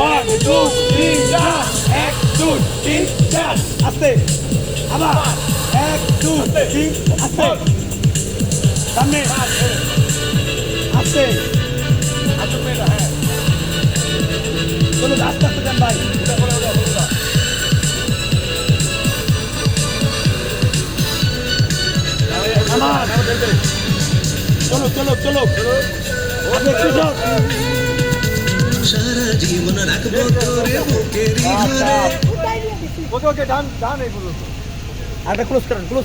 One two three চার। এক দুই তিন চার। আস্তে। আবার। এক দুই তিন আস্তে। সামনে। আস্তে। চলো আস্তে আস্তে যান ভাই। আমার চলো চলো চলো। জীবন রাখব তোরে বুকের ঘরে ওকে ওকে ডান ডান এগুলো আরে ক্লোজ করেন ক্লোজ